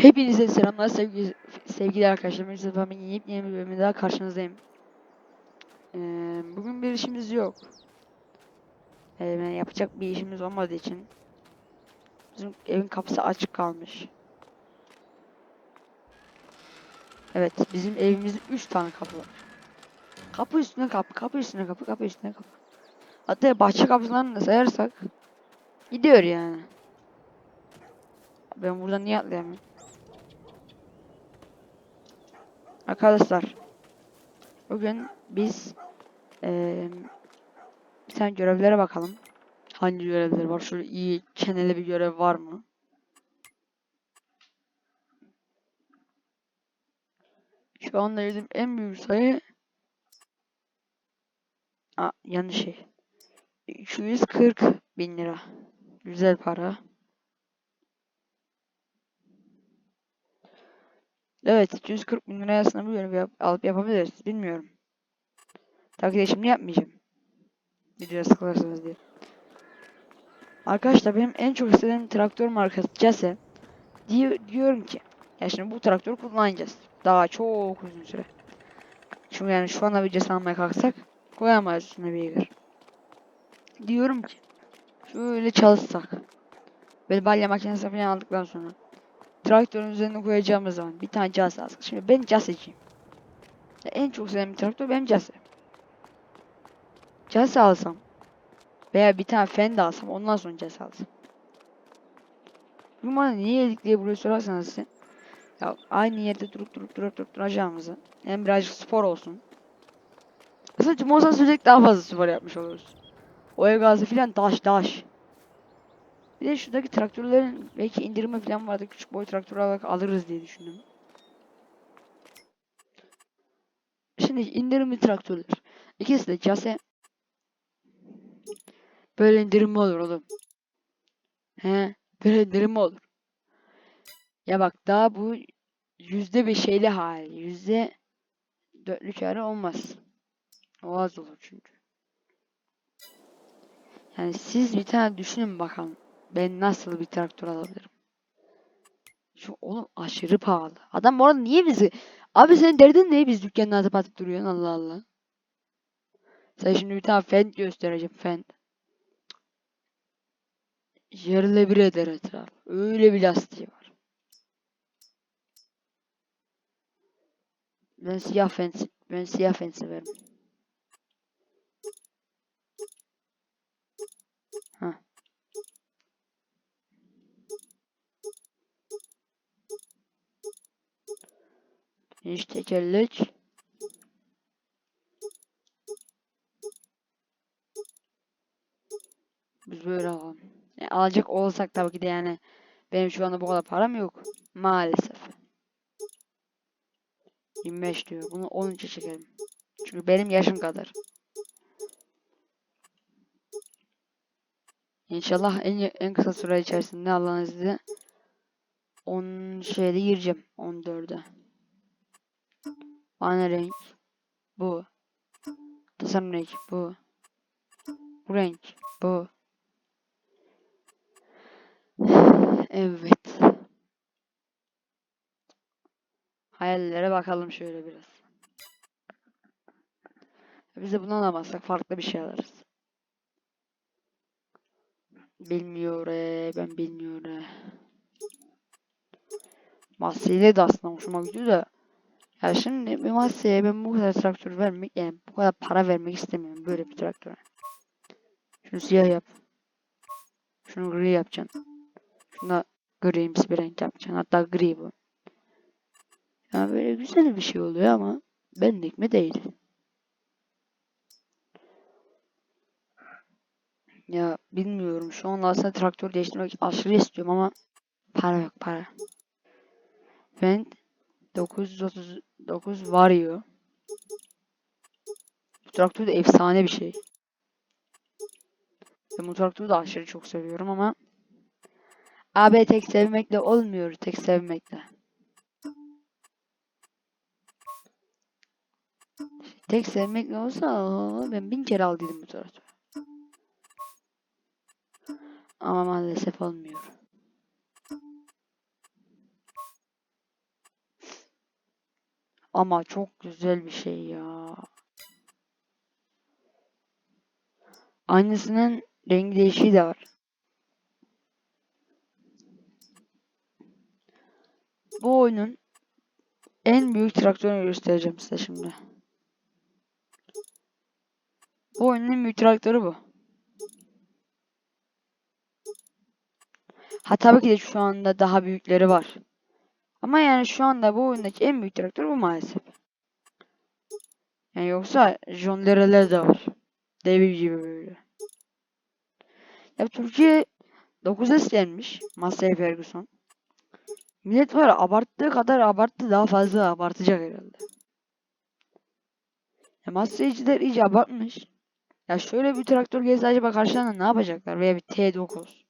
Hepinize selamlar sevgili, sevgili arkadaşlar. Ben Yusuf Amin yeni bir bölümde daha karşınızdayım. Ee, bugün bir işimiz yok. Ee, yapacak bir işimiz olmadığı için bizim evin kapısı açık kalmış. Evet, bizim evimizde 3 tane kapı var. Kapı üstüne kapı, kapı üstüne kapı, kapı üstüne kapı. Hatta bahçe kapılarını da sayarsak gidiyor yani. Ben buradan niye atlayamıyorum? Arkadaşlar bugün biz eee bir görevlere bakalım. Hangi görevler var? Şöyle iyi çeneli bir görev var mı? Şu anda yediğim en büyük sayı Aa, yanlış şey. 240 bin lira. Güzel para. Evet, 240 bin liraya aslında bu yap- alıp yapabiliriz. Bilmiyorum. Tabii ki de şimdi yapmayacağım. Videoya sıkılırsınız diye. Arkadaşlar benim en çok istediğim traktör markası Case. Diyor, diyorum ki ya şimdi bu traktörü kullanacağız. Daha çok uzun süre. Çünkü yani şu anda bir Case almaya kalksak koyamayız üstüne beygir. Diyorum ki şöyle çalışsak. Böyle balya makinesi falan aldıktan sonra traktörün üzerine koyacağımız zaman bir tane Case alsak. Şimdi ben Case'ciyim. Ya En çok sevdiğim traktör benim Case. Case alsam veya bir tane Fender alsam ondan sonra Case alsam. Bu bana niye yedik diye buraya sorarsanız size. Ya aynı yerde durup durup durup durup duracağımızı hem birazcık spor olsun. Tüm olsa sürekli daha fazla spor yapmış oluruz. Oya gazı filan daş daş. Bir de şuradaki traktörlerin belki indirimi falan vardı. Küçük boy traktör olarak alırız diye düşündüm. Şimdi indirimli traktörler. İkisi de case. Böyle indirim olur oğlum? He? Böyle indirim olur? Ya bak daha bu yüzde bir şeyli hali. Yüzde dörtlük hali olmaz. O az olur çünkü. Yani siz bir tane düşünün bakalım. Ben nasıl bir traktör alabilirim? Şu oğlum aşırı pahalı. Adam orada niye bizi... Abi senin derdin ne biz dükkanına atıp atıp duruyorsun Allah Allah. Sen şimdi bir tane Fend göstereceğim Fend. Yerle bir eder etraf. Öyle bir lastiği var. Ben siyah Fend, ben siyah Fend severim. Geniş tekerlek. Biz böyle alalım. Yani alacak olsak tabii ki de yani benim şu anda bu kadar param yok. Maalesef. 25 diyor. Bunu 13'e çekelim. Çünkü benim yaşım kadar. İnşallah en, en kısa süre içerisinde Allah'ın izniyle 10 şeyde gireceğim. 14'e. Ana renk. Bu. Tasarım renk. Bu. Bu renk. Bu. Evet. Hayallere bakalım şöyle biraz. Biz de bunu alamazsak farklı bir şey alırız. Bilmiyor e, ben bilmiyor e. Masya'yla de aslında hoşuma gidiyor da. Ya şimdi bir ben bu kadar traktör vermek yani bu kadar para vermek istemiyorum böyle bir traktöre. Şunu siyah yap. Şunu gri yapacaksın. Şuna grimsi bir renk yapacaksın. Hatta gri bu. Ya böyle güzel bir şey oluyor ama benlik mi değil. Ya bilmiyorum. Şu an aslında traktör değiştirmek aşırı istiyorum ama para yok para. Ben 939 Vario. Bu traktör de efsane bir şey. Ben bu traktörü de aşırı çok seviyorum ama AB tek sevmekle olmuyor. Tek sevmekle. Tek sevmekle olsa ben bin kere aldıydım bu traktörü. Ama maalesef olmuyor. Ama çok güzel bir şey ya. Aynısının rengi değişiği de var. Bu oyunun en büyük traktörünü göstereceğim size şimdi. Bu oyunun en büyük traktörü bu. Ha tabii ki de şu anda daha büyükleri var. Ama yani şu anda bu oyundaki en büyük traktör bu maalesef. Yani yoksa John Deere'ler de var. Dev gibi böyle. Ya Türkiye 9S gelmiş. Massey Ferguson. Millet var abarttığı kadar abarttı daha fazla abartacak herhalde. Ya Massey'ciler iyice abartmış. Ya şöyle bir traktör gelse acaba karşılarında ne yapacaklar? Veya bir T9.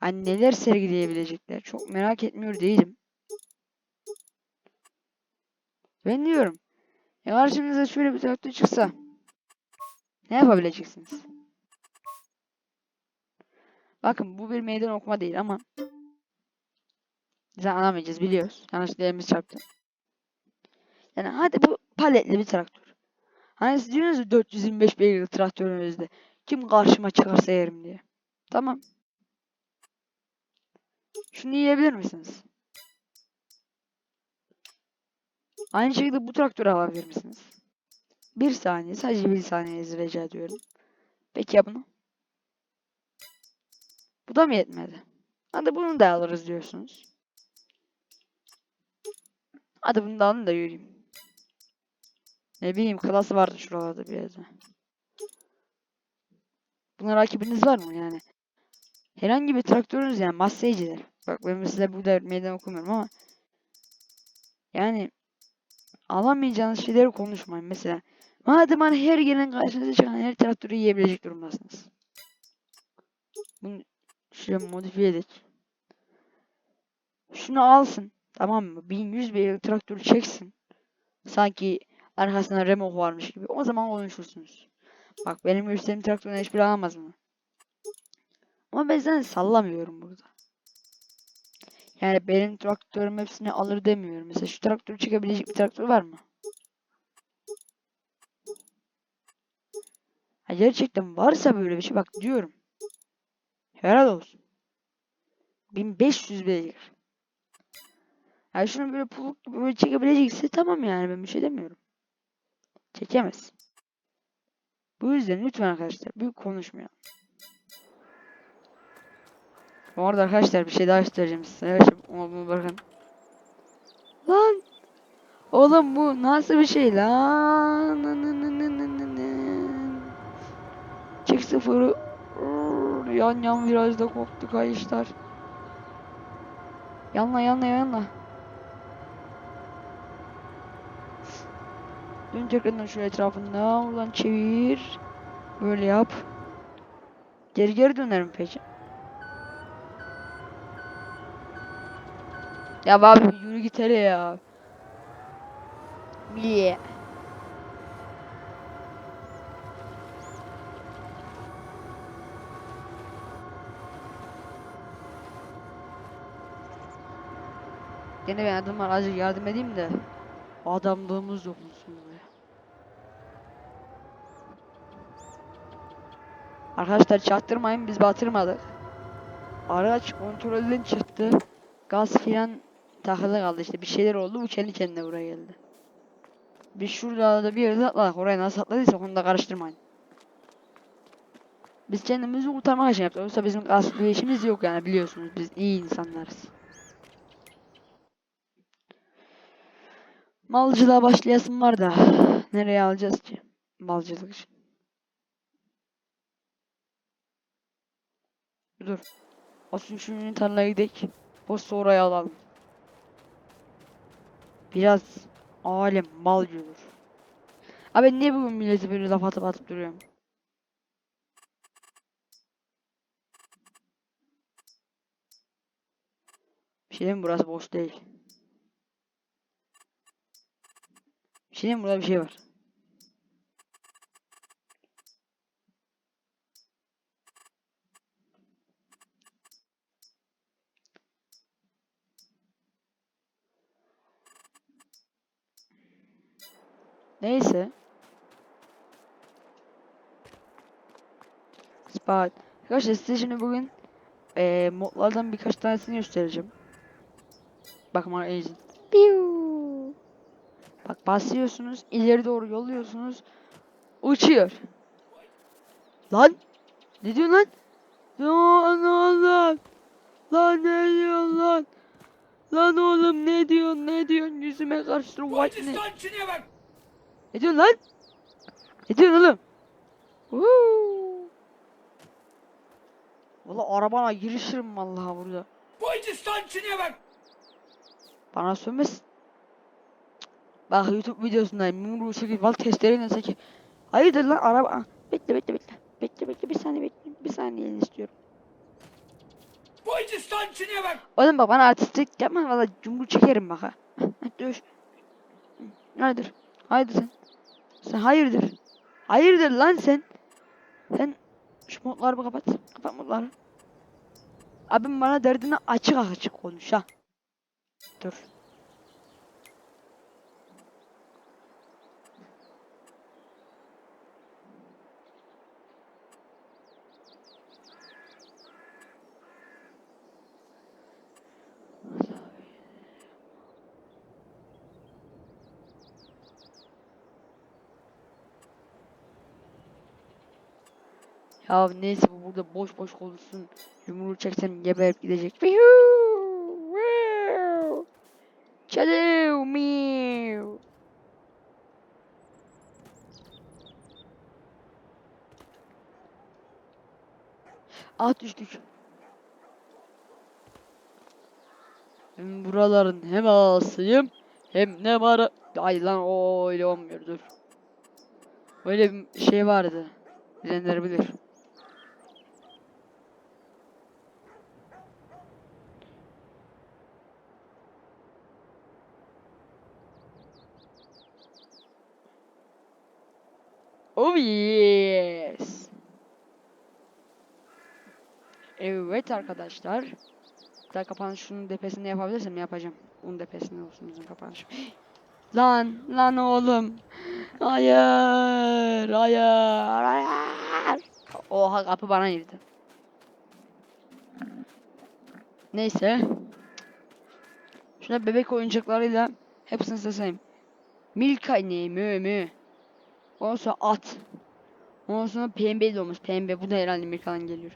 Hani neler sergileyebilecekler? Çok merak etmiyor değilim. Ben diyorum. Ya karşınıza şöyle bir traktör çıksa. Ne yapabileceksiniz? Bakın bu bir meydan okuma değil ama biz anlamayacağız biliyoruz. Yanlışlıkla elimiz çarptı. Yani hadi bu paletli bir traktör. Hani siz diyorsunuz ya 425 beygirli traktörünüzde. Kim karşıma çıkarsa yerim diye. Tamam. Şunu yiyebilir misiniz? Aynı şekilde bu traktörü alabilir misiniz? Bir saniye. Sadece bir saniyenizi rica ediyorum. Peki ya bunu? Bu da mı yetmedi? Hadi bunu da alırız diyorsunuz. Hadi bunu da alın da yürüyeyim. Ne bileyim klası vardı şuralarda bir yerde. Buna rakibiniz var mı yani? Herhangi bir traktörünüz yani Massey'ciler. Bak ben size burada meydan okumuyorum ama yani alamayacağınız şeyleri konuşmayın. Mesela madem hani her gelen karşınıza çıkan her traktörü yiyebilecek durumdasınız. Bunu şöyle modifiye edelim. Şunu alsın. Tamam mı? 1100 bir traktörü çeksin. Sanki arkasında remok varmış gibi. O zaman konuşursunuz. Bak benim gösterdiğim traktörün hiçbir alamaz mı? Ama ben zaten sallamıyorum burada. Yani benim traktörüm hepsini alır demiyorum. Mesela şu traktörü çekebilecek bir traktör var mı? Ha, gerçekten varsa böyle bir şey bak diyorum. Helal olsun. 1500 beygir. Yani şunu böyle puluk gibi böyle çekebilecekse tamam yani ben bir şey demiyorum. Çekemez. Bu yüzden lütfen arkadaşlar büyük konuşmayalım. Bu arada arkadaşlar bir şey daha göstereceğim size. Onu bakın. Lan! Oğlum bu nasıl bir şey lan? Çek sıfırı. Yan yan virajda koptu kayışlar. Yanla yanla yanla. Dön tekrardan şu etrafında. Ulan çevir. Böyle yap. Geri geri dönerim peki. Ya abi yürü git hele ya. Niye? Yine ben adamlar azıcık yardım edeyim de adamlığımız dokunsun buraya. Arkadaşlar çaktırmayın biz batırmadık. Araç kontrolden çıktı. Gaz filan takılı kaldı işte bir şeyler oldu bu kendi kendine buraya geldi. Biz şurada da bir yerde atladık oraya nasıl atladıysa onu da karıştırmayın. Biz kendimizi kurtarmak için yaptık. Yoksa bizim bir işimiz yok yani biliyorsunuz biz iyi insanlarız. Malcılığa başlayasım var da nereye alacağız ki malcılık için? Dur. Aslında şu tarlaya gidelim. Posta oraya alalım. Biraz alem mal olur. Abi niye bugün milleti böyle laf atıp atıp duruyorum? Bir şey mi? burası boş değil. Bir şey mi? burada bir şey var. Neyse. Spot. Arkadaşlar size şimdi bugün eee modlardan birkaç tanesini göstereceğim. Bakın bana izin. Piu. Bak basıyorsunuz, ileri doğru yolluyorsunuz. Uçuyor. Lan! Ne diyorsun lan? Lan lan lan! Lan ne diyorsun lan? Lan oğlum ne diyorsun ne diyorsun yüzüme karşı white ne? Ne diyorsun lan? Ne diyorsun oğlum? Woo! Valla arabana girişirim vallahi burada. Bana sönmesin. Bak YouTube videosundayım. Yumruğu çekip val testereyle çekip. Hayırdır lan araba. Ah, Bekle bekle bekle. Bekle bekle bir saniye bekle. Bir saniye istiyorum. Oğlum bak bana artistlik yapma valla yumruğu çekerim bak ha. Dövüş. Hayırdır. Hayırdır sen. Sen hayırdır. Hayırdır lan sen. Sen şu modları bir kapat. Kapat modları. Abim bana derdini açık açık konuş ha. Dur. Ya neyse bu burada boş boş konuşsun. Yumruğu çeksem geberip gidecek. Çalıv, miu. Ah düştük. Ben buraların hem ağasıyım hem ne var? Ay lan o öyle olmuyor dur. Böyle bir şey vardı. Bilenler bilir. Oh yes. Evet arkadaşlar. Daha kapanış şunun depesini yapabilirsem yapacağım. Bunun depesinde olsun bizim kapanış. Lan lan oğlum. Hayır, hayır, hayır. Oha kapı bana girdi. Neyse. Şuna bebek oyuncaklarıyla hepsini seseyim. Milka ineği mü mü. Ondan at. Ondan sonra pembe de olmuş. Pembe. Bu da herhalde Milka'dan geliyor.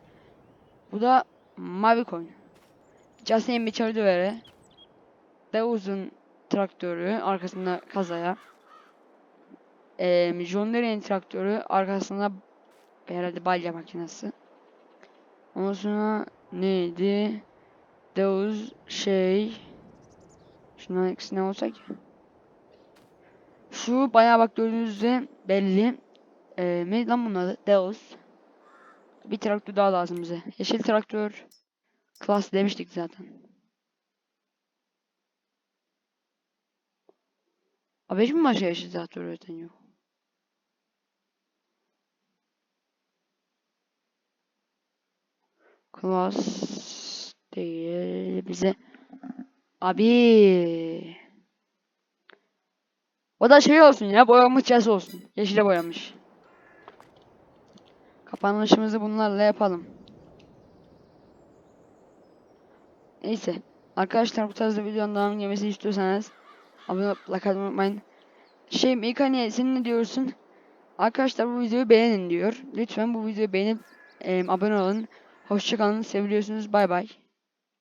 Bu da mavi koyun. Justin Bichar dövere. Davuz'un traktörü arkasında kazaya. Ee, John Deere'nin traktörü arkasında herhalde balya makinesi. Ondan sonra neydi? Davuz şey Şunların ikisi ne olsa ki? Şu bayağı bak gördüğünüzde belli. Ee, ne lan bunun adı? Deus. Bir traktör daha lazım bize. Yeşil traktör. Klas demiştik zaten. Abi hiç mi başka yeşil traktör üreten yok? Klas değil bize. Abi. O da şey olsun ya boyanmış caz olsun. Yeşile boyamış. Kapanışımızı bunlarla yapalım. Neyse. Arkadaşlar bu tarzda videonun devamı gelmesini istiyorsanız abone olup like atmayı unutmayın. Şey Mekaniye sen ne diyorsun? Arkadaşlar bu videoyu beğenin diyor. Lütfen bu videoyu beğenip e, abone olun. Hoşçakalın. Seviliyorsunuz. Bay bay.